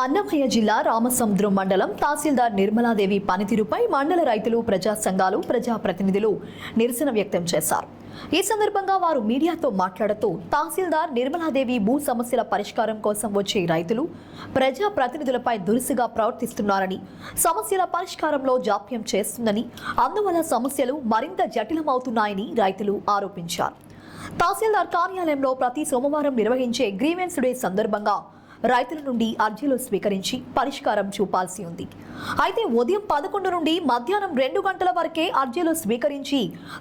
అన్నమయ్య జిల్లా రామసముద్రం మండలం తహసీల్దార్ నిర్మలాదేవి పనితీరుపై మండల రైతులు ప్రజా సంఘాలు ప్రజాప్రతినిధులు నిరసన వ్యక్తం చేశారు. ఈ సందర్భంగా వారు మీడియాతో మాట్లాడుతూ తహసీల్దార్ నిర్మలాదేవి భూ సమస్యల పరిష్కారం కోసం వచ్చే రైతులు ప్రజా ప్రతినిధులపై దురుసుగా ప్రవర్తిస్తున్నారని సమస్యల పరిష్కారంలో జాప్యం చేస్తుందని అందువల్ల సమస్యలు మరింత జటిలమవుతున్నాయని రైతులు ఆరోపించారు. తహసీల్దార్ కార్యాలయంలో ప్రతి సోమవారం నిర్వహించే గ్రీవెన్స్ డే సందర్భంగా రైతుల నుండి అర్జీలు స్వీకరించి పరిష్కారం చూపాల్సి ఉంది. అయితే ఉదయం పదకొండు నుండి మధ్యాహ్నం రెండు గంటల వరకే అర్జీలు స్వీకరించి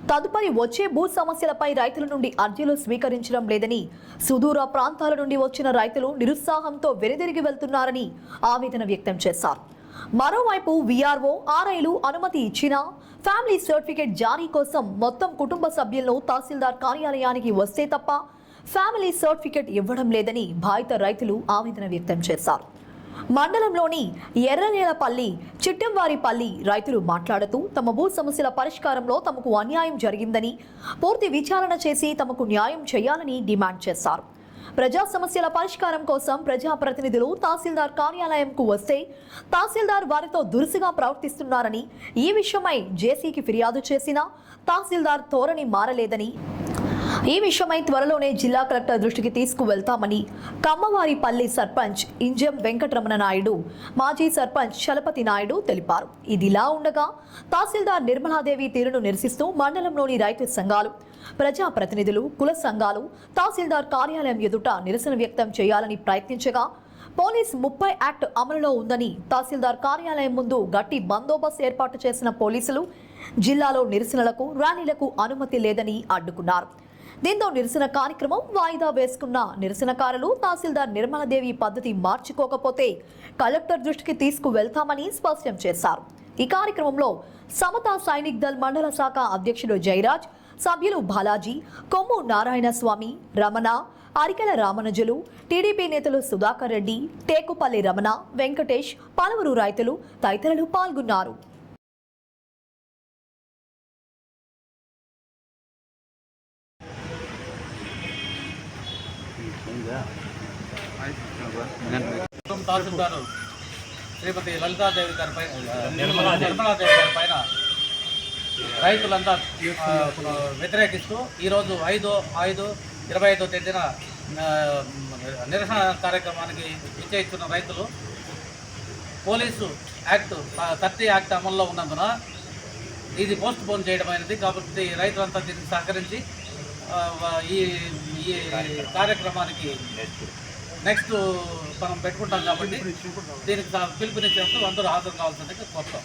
తదుపరి వచ్చే భూ సమస్యలపై రైతుల నుండి అర్జీలు స్వీకరించడం లేదని సుదూర ప్రాంతాల నుండి వచ్చిన రైతులు నిరుత్సాహంతో వెనుదిరిగి వెళ్తున్నారని ఆవేదన వ్యక్తం చేశారు. మరోవైపు వీఆర్ఓ ఆర్ఐలు అనుమతి ఇచ్చినా ఫ్యామిలీ సర్టిఫికేట్ జారీ కోసం మొత్తం కుటుంబ సభ్యులను తహసీల్దార్ కార్యాలయానికి వస్తే తప్ప ఫ్యామిలీ సర్టిఫికేట్ ఇవ్వడం లేదని బాధిత రైతులు ఆవేదన వ్యక్తం చేశారు. మండలంలోని ఎర్రనేలపల్లి చిట్టంవారిపల్లి రైతులు మాట్లాడుతూ తమ భూ సమస్యల పరిష్కారంలో తమకు అన్యాయం జరిగిందని పూర్తి విచారణ చేసి తమకు న్యాయం చేయాలని డిమాండ్ చేశారు. ప్రజా సమస్యల పరిష్కారం కోసం ప్రజాప్రతినిధులు తహసీల్దార్ కార్యాలయంకు వస్తే తహసీల్దార్ వారితో దురుసుగా ప్రవర్తిస్తున్నారని ఈ విషయమై జేసీకి ఫిర్యాదు చేసినా తహసీల్దార్ ధోరణి మారలేదని ఈ విషయమై త్వరలోనే జిల్లా కలెక్టర్ దృష్టికి తీసుకువెళ్తామని కమ్మవారిపల్లి సర్పంచ్ ఇంజం వెంకటరమణ నాయుడు మాజీ సర్పంచ్ చలపతి నాయుడు తెలిపారు. ఇదిలా ఉండగా తహసీల్దార్ నిర్మలాదేవి తీరును నిరసిస్తూ మండలంలోని రైతు సంఘాలు ప్రజాప్రతినిధులు కుల సంఘాలు తహసీల్దార్ కార్యాలయం ఎదుట నిరసన వ్యక్తం చేయాలని ప్రయత్నించగా పోలీస్ ముప్పై యాక్ట్ అమలులో ఉందని తహసీల్దార్ కార్యాలయం ముందు గట్టి బందోబస్తు ఏర్పాటు చేసిన పోలీసులు జిల్లాలో నిరసనలకు ర్యాలీలకు అనుమతి లేదని అడ్డుకున్నారు. దీంతో నిరసన కార్యక్రమం వాయిదా వేసుకున్న నిరసనకారులు తహసీల్దార్ నిర్మలదేవి పద్ధతి మార్చుకోకపోతే కలెక్టర్ దృష్టికి తీసుకువెళ్తామని స్పష్టం చేశారు. ఈ కార్యక్రమంలో సమతా సైనిక్ దళ్ మండల శాఖ అధ్యక్షుడు జయరాజ్ సభ్యులు బాలాజీ కొమ్ము నారాయణ స్వామి రమణ అరికెల రామనుజులు టీడీపీ నేతలు సుధాకర్ రెడ్డి టేకుపల్లి రమణ వెంకటేష్ పలువురు రైతులు తదితరులు పాల్గొన్నారు. తహసీల్దారు శ్రీమతి లలితాదేవి గారి పైన నిర్మలాదేవి గారి పైన రైతులంతా వ్యతిరేకిస్తూ ఈరోజు ఐదు ఐదు ఇరవై ఐదో తేదీన నిరసన కార్యక్రమానికి విచ్చేస్తున్న రైతులు పోలీసు యాక్ట్ థర్టీ యాక్ట్ అమల్లో ఉన్నందున ఇది పోస్ట్ పోన్ చేయడం అయినది. కాబట్టి రైతులంతా దీనికి సహకరించి ఈ ఈ కార్యక్రమానికి నెక్స్ట్ మనం పెట్టుకుంటాం కాబట్టి దీనికి పిలుపునిచ్చినప్పుడు అందరూ హాజరు కావాల్సిందిగా కోరుతాం.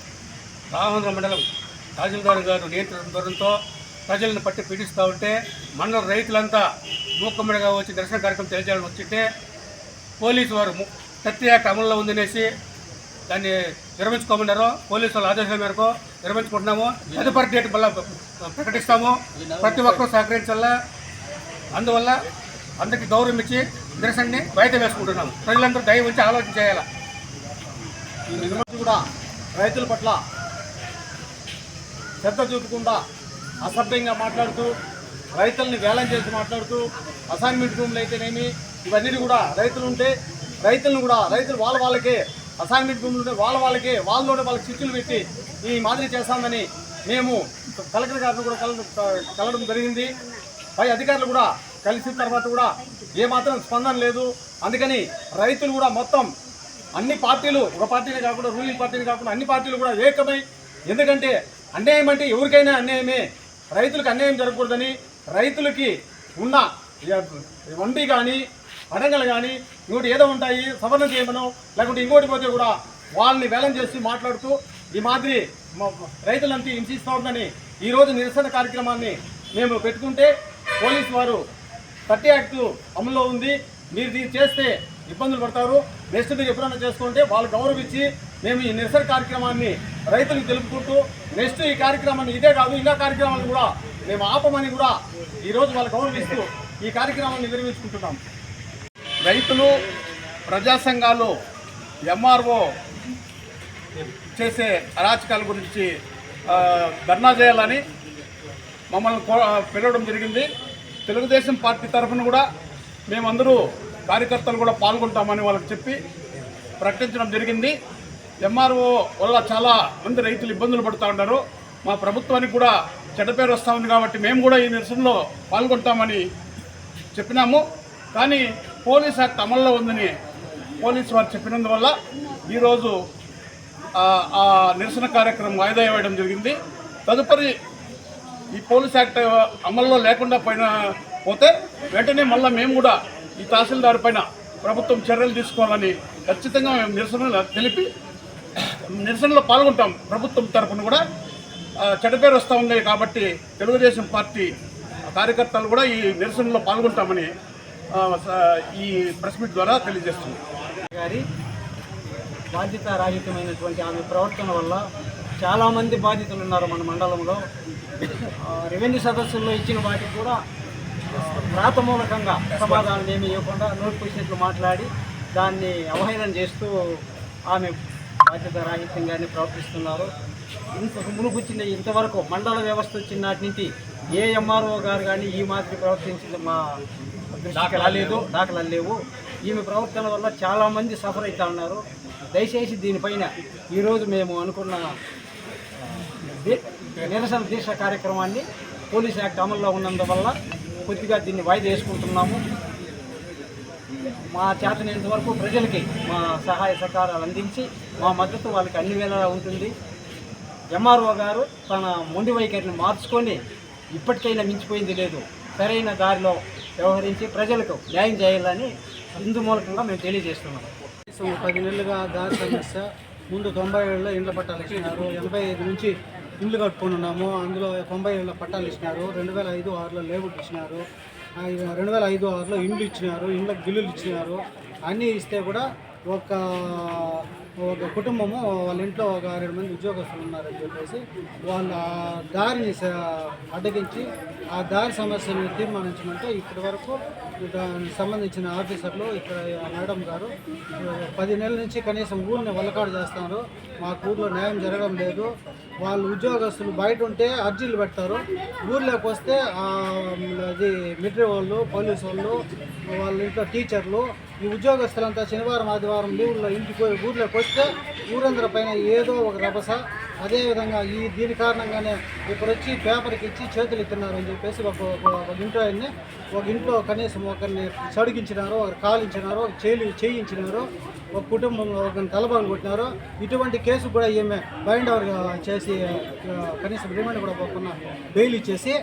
రామచంద్ర మండలం తహసీల్దార్ గారు నియంత్రణ ధోరణితో ప్రజలను పట్టి పీడిస్తూ ఉంటే మండల రైతులంతా మూకమ్మడిగా వచ్చి దర్శన కార్యక్రమం తెలియజేయాలని వచ్చింటే పోలీసు వారు ప్రత్యేక అమల్లో ఉందనేసి దాన్ని విరమించుకోమన్నారు. పోలీసు వాళ్ళ ఆదేశాల మేరకు నిర్వహించుకుంటున్నాము. తదుపరి డేట్ మళ్ళీ ప్రకటిస్తాము. ప్రతి ఒక్కరూ సహకరించాలా. అందువల్ల అందరికీ గౌరవం ఇచ్చి నిరసనని బయట వేసుకుంటున్నాము. ప్రజలందరూ దయ ఉంచి ఆలోచన చేయాలి. నిర్మతి కూడా రైతుల పట్ల శ్రద్ధ చూపకుండా అసభ్యంగా మాట్లాడుతూ రైతుల్ని వేలం చేసి మాట్లాడుతూ అసైన్మెంట్ రూమ్లు అయితేనేమి ఇవన్నీ కూడా రైతులు ఉంటే రైతులను కూడా రైతులు వాళ్ళ వాళ్ళకే అసైన్మెంట్ భూములు వాళ్ళ వాళ్ళకి వాళ్ళలోనే వాళ్ళకి చిచ్చులు పెట్టి ఈ మాదిరి చేస్తామని మేము కలెక్టర్ గారిని కూడా కల కలవడం జరిగింది. పై అధికారులు కూడా కలిసిన తర్వాత కూడా ఏమాత్రం స్పందన లేదు. అందుకని రైతులు కూడా మొత్తం అన్ని పార్టీలు ఒక పార్టీనే కాకుండా రూలింగ్ పార్టీని కాకుండా అన్ని పార్టీలు కూడా ఏకమై ఎందుకంటే అన్యాయం అంటే ఎవరికైనా అన్యాయమే. రైతులకు అన్యాయం జరగకూడదని రైతులకి ఉన్న వండి కానీ అడంగలు కానీ ఇంకోటి ఏదో ఉంటాయి సవరణ చేయమను లేకుంటే ఇంకోటి పోతే కూడా వాళ్ళని వేలం చేసి మాట్లాడుతూ ఈ మాదిరి రైతులంతా హింసిస్తూ ఉందని ఈరోజు నిరసన కార్యక్రమాన్ని మేము పెట్టుకుంటే పోలీసు వారు థర్టీ యాక్ట్ అమల్లో ఉంది. మీరు దీన్ని చేస్తే ఇబ్బందులు పడతారు. నెక్స్ట్ మీరు ఎప్పుడైనా చేసుకుంటే వాళ్ళు గౌరవించి మేము ఈ నిరసన కార్యక్రమాన్ని రైతులకు తెలుపుకుంటూ నెక్స్ట్ ఈ కార్యక్రమాన్ని ఇదే కాదు ఇంకా కార్యక్రమాలను కూడా మేము ఆపమని కూడా ఈరోజు వాళ్ళు గౌరవిస్తూ ఈ కార్యక్రమాన్ని నిర్వహించుకుంటున్నాం. రైతులు ప్రజా సంఘాలు ఎంఆర్ఓ చేసే అరాచకాల గురించి ధర్నా చేయాలని మమ్మల్ని పిలవడం జరిగింది. తెలుగుదేశం పార్టీ తరఫున కూడా మేమందరూ కార్యకర్తలు కూడా పాల్గొంటామని వాళ్ళకి చెప్పి ప్రకటించడం జరిగింది. ఎంఆర్ఓ వల్ల చాలా మంది రైతులు ఇబ్బందులు పడుతూ ఉన్నారు. మా ప్రభుత్వానికి కూడా చెడ్డ పేరు వస్తూ ఉంది కాబట్టి మేము కూడా ఈ నిరసనలో పాల్గొంటామని చెప్పినాము. కానీ పోలీస్ యాక్ట్ అమల్లో ఉందని పోలీసు వారు చెప్పినందువల్ల ఈరోజు ఆ నిరసన కార్యక్రమం వాయిదా వేయడం జరిగింది. తదుపరి ఈ పోలీస్ యాక్ట్ అమల్లో లేకుండా పోయినా పోతే వెంటనే మళ్ళీ మేము కూడా ఈ తహసీల్దార్ పైన ప్రభుత్వం చర్యలు తీసుకోవాలని ఖచ్చితంగా మేము నిరసన తెలిపి నిరసనలో పాల్గొంటాం ప్రభుత్వం తరఫున కూడా. చెడపేరు పేరు వస్తూ ఉంది కాబట్టి తెలుగుదేశం పార్టీ కార్యకర్తలు కూడా ఈ నిరసనలో పాల్గొంటామని ఈ ప్రెస్ మీట్ ద్వారా తెలియజేస్తుంది. గారి బాధ్యత రాహిత్యమైనటువంటి ఆమె ప్రవర్తన వల్ల చాలామంది బాధితులు ఉన్నారు మన మండలంలో. రెవెన్యూ సదస్సుల్లో ఇచ్చిన వాటికి కూడా ప్రాథమూలకంగా సమాధానం ఏమి ఇవ్వకుండా నోటిఫికేషన్లు మాట్లాడి దాన్ని అవహేళన చేస్తూ ఆమె బాధ్యత రాహిత్యంగానే ప్రవర్తిస్తున్నారు. ఇంతకు మునుపుచ్చిన ఇంతవరకు మండల వ్యవస్థ వచ్చిన నాటి నుంచి ఏ ఎంఆర్ఓ గారు కానీ ఈ మాదిరి ప్రవర్తించింది మా దాఖలా రాలేదు దాఖలాలు లేవు ఈమె ప్రవర్తన వల్ల చాలామంది సఫర్ అవుతా ఉన్నారు. దయచేసి దీనిపైన ఈరోజు మేము అనుకున్న నిరసన దీక్ష కార్యక్రమాన్ని పోలీస్ యాక్ట్ అమల్లో ఉన్నందువల్ల కొద్దిగా దీన్ని వాయిదా వేసుకుంటున్నాము. మా చేతనేంత వరకు ప్రజలకి మా సహాయ సహకారాలు అందించి మా మద్దతు వాళ్ళకి అన్ని వేళలా ఉంటుంది. ఎంఆర్ఓ గారు తన మొండి వైఖరిని మార్చుకొని ఇప్పటికైనా మించిపోయింది లేదు. సరైన దారిలో వ్యవహరించి ప్రజలకు న్యాయం చేయాలని ఇందు మూలకంగా మేము తెలియజేస్తున్నాం. పది నెలలుగా దారి సమస్య ముందు తొంభై ఏళ్ళలో ఇండ్ల పట్టాలు ఇచ్చినారు ఎనభై ఐదు నుంచి ఇండ్లు కట్టుకొని ఉన్నాము అందులో తొంభై ఏళ్ళ పట్టాలు ఇచ్చినారు రెండు వేల ఐదు ఆరులో లేఅవుట్ ఇచ్చినారు రెండు వేల ఐదు ఆరులో ఇండ్లు ఇచ్చినారు ఇండ్లకు గిల్లులు ఇచ్చినారు అన్నీ ఇస్తే కూడా ఒక ఒక కుటుంబము వాళ్ళ ఇంట్లో ఒక రెండు మంది ఉద్యోగస్తులు ఉన్నారని చెప్పేసి వాళ్ళ దారిని అడ్డగించి ఆ దారి సమస్యను తీర్మానించమంటే ఇప్పటి వరకు దానికి సంబంధించిన ఆఫీసర్లు ఇక్కడ మేడం గారు పది నెలల నుంచి కనీసం ఊరిని వలకాడు చేస్తున్నారు. మాకు ఊర్లో న్యాయం జరగడం లేదు. వాళ్ళు ఉద్యోగస్తులు బయట ఉంటే అర్జీలు పెడతారు. ఊర్లోకి వస్తే అది మిలిటరీ వాళ్ళు పోలీసు వాళ్ళు వాళ్ళ ఇంట్లో టీచర్లు ఈ ఉద్యోగస్తులంతా శనివారం ఆదివారం లీవుల్లో ఇంటికి పోయి ఊర్లోకి వస్తే ఊరందరి పైన ఏదో ఒక రభస. అదేవిధంగా ఈ దీని కారణంగానే ఇప్పుడు వచ్చి పేపర్కి ఇచ్చి చేతులు ఎత్తున్నారు అని చెప్పేసి ఒక ఒక- ఇంట్లో ఆయన్ని ఒక ఇంట్లో కనీసం ఒకరిని సడిగించినారు ఒకరు కాలించినారు ఒక చేయి చేయించినారు ఒక కుటుంబంలో ఒకరిని తలబాలు కొట్టినారు ఇటువంటి కేసు కూడా ఈమె బైండ్ అవర్ చేసి కనీసం రిమాండ్ కూడా పోకుండా బెయిల్ ఇచ్చేసి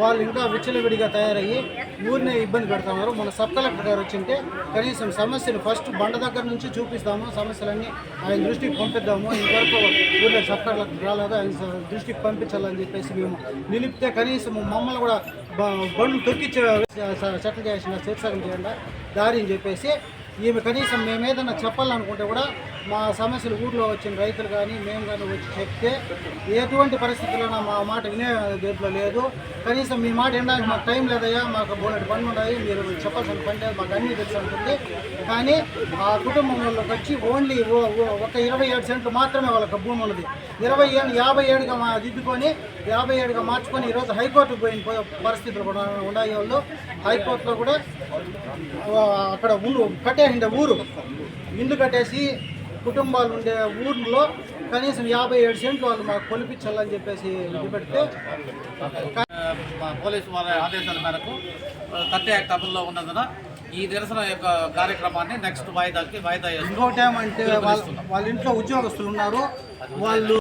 వాళ్ళు ఇంకా విచ్చలవిడిగా తయారయ్యి ఊరినే ఇబ్బంది పెడుతున్నారు. మన సబ్ కలెక్టర్ గారు వచ్చింటే కనీసం సమస్యలు ఫస్ట్ బండ దగ్గర నుంచి చూపిస్తాము సమస్యలన్నీ ఆయన దృష్టికి పంపిద్దాము. ఇంతవరకు ఊర్లో సబ్ కలెక్టర్ రాలేదు ఆయన దృష్టికి పంపించాలని చెప్పేసి మేము నిలిపితే కనీసం మమ్మల్ని కూడా బండ్లు తొక్కిచ్చే సెటిల్ చేసిన శీర్షకం చేయండి దారి అని చెప్పేసి ఈమె కనీసం మేము ఏదైనా చెప్పాలనుకుంటే కూడా మా సమస్యలు ఊర్లో వచ్చిన రైతులు కానీ మేము కానీ వచ్చి చెప్తే ఎటువంటి పరిస్థితుల్లో మా మాట వినే దేంట్లో లేదు. కనీసం మీ మాట వినడానికి మాకు టైం లేదయ్యా మాకు బోలెడు పని ఉన్నాయి మీరు చెప్పాల్సిన పని లేదు మాకు అన్నీ తెలిసి ఉంటుంది కానీ ఆ కుటుంబం వాళ్ళకి వచ్చి ఓన్లీ ఒక ఇరవై ఏడు సెంట్లు మాత్రమే వాళ్ళకి భూమి ఉన్నది. ఇరవై ఏడు యాభై ఏడుగా మా దిద్దుకొని యాభై ఏడుగా మార్చుకొని ఈరోజు హైకోర్టుకు పోయిన పరిస్థితులు కూడా ఉన్నాయి వాళ్ళు. హైకోర్టులో కూడా అక్కడ ఊరు కట్టేసిండే ఊరు. ఇల్లు కట్టేసి కుటుంబాలు ఉండే ఊర్లో కనీసం యాభై ఏడు సెంట్లు వాళ్ళు మాకు కొలిపించాలని చెప్పేసి పెడితే పోలీసు వారి ఆదేశాల మేరకు కట్టె యాక్ట్ అమల్లో ఉన్నందున ఈ నిరసన యొక్క కార్యక్రమాన్ని నెక్స్ట్ వాయిదాకి వాయిదా ఇంకోటి ఏమంటే వాళ్ళ వాళ్ళ ఇంట్లో ఉద్యోగస్తులు ఉన్నారు. వాళ్ళు